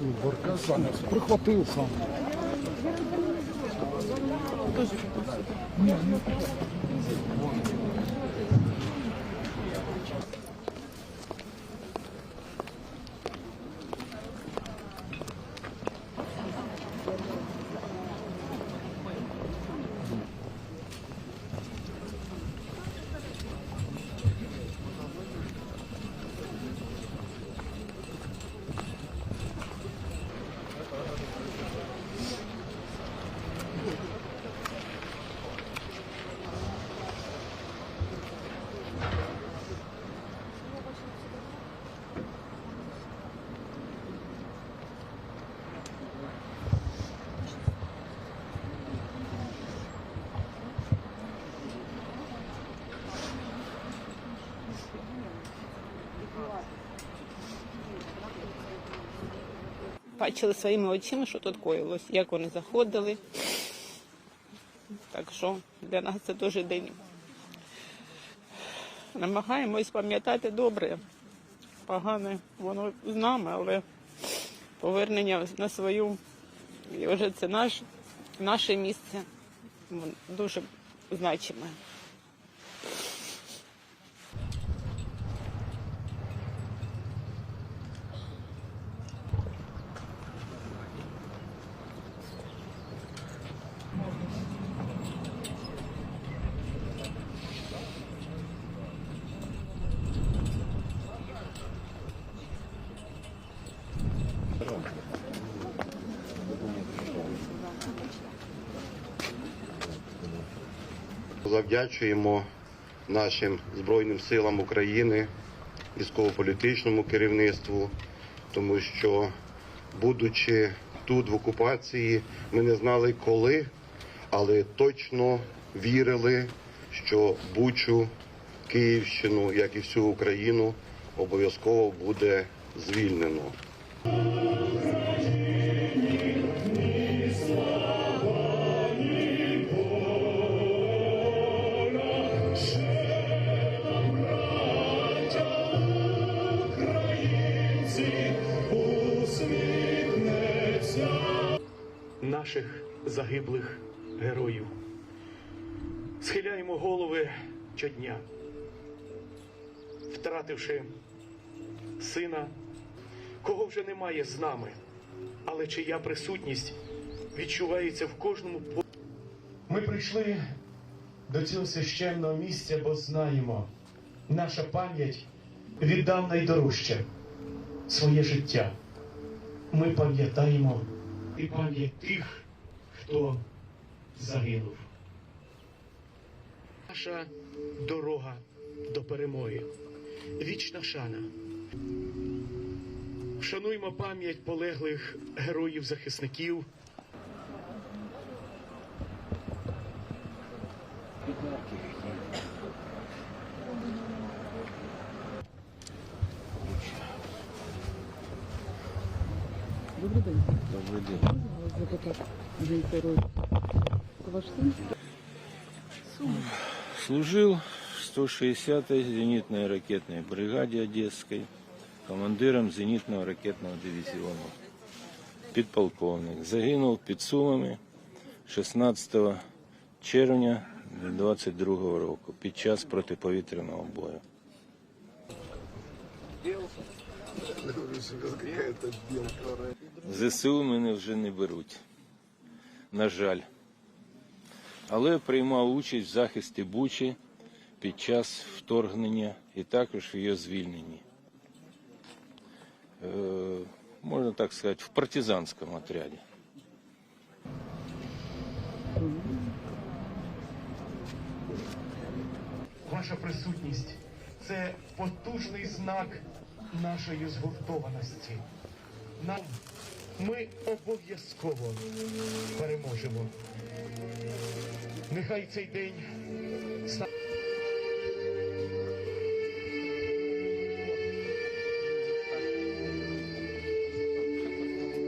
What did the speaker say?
Баркас занес. Прихватив сам. Бачили своїми очима, що тут коїлось, як вони заходили. Так що для нас це дуже день. Намагаємось пам'ятати добре. Погане воно з нами, але повернення на свою, і вже це наш, наше місце дуже значиме. Завдячуємо нашим Збройним силам України, військово-політичному керівництву, тому що, будучи тут в окупації, ми не знали коли, але точно вірили, що Бучу, Київщину, як і всю Україну, обов'язково буде звільнено. Наших загиблих героїв. Схиляємо голови щодня, втративши сина, кого вже немає з нами, але чия присутність відчувається в кожному Ми прийшли до цього священного місця, бо знаємо, наша пам'ять віддав найдорожче своє життя. Ми пам'ятаємо і пам'ять тих, хто загинув. Наша дорога до перемоги. Вічна шана. Вшануймо пам'ять полеглих героїв-захисників. Добрий день. Добрий день. Запитати, де герой. Це ваш син? Служил в 160-й зенитной ракетной бригаде Одесской, командиром зенитного ракетного дивізіону. Підполковник. Загинув під Сумами 16 червня 22 року під час протиповітряного бою. ЗСУ мене вже не беруть. На жаль. Але приймав участь в захисті Бучі під час вторгнення і також в її звільненні. Е, можна так сказати, в партизанському отряді. Ваша присутність це потужний знак нашої згуртованості. Нам ми обов'язково переможемо. Нехай цей день стане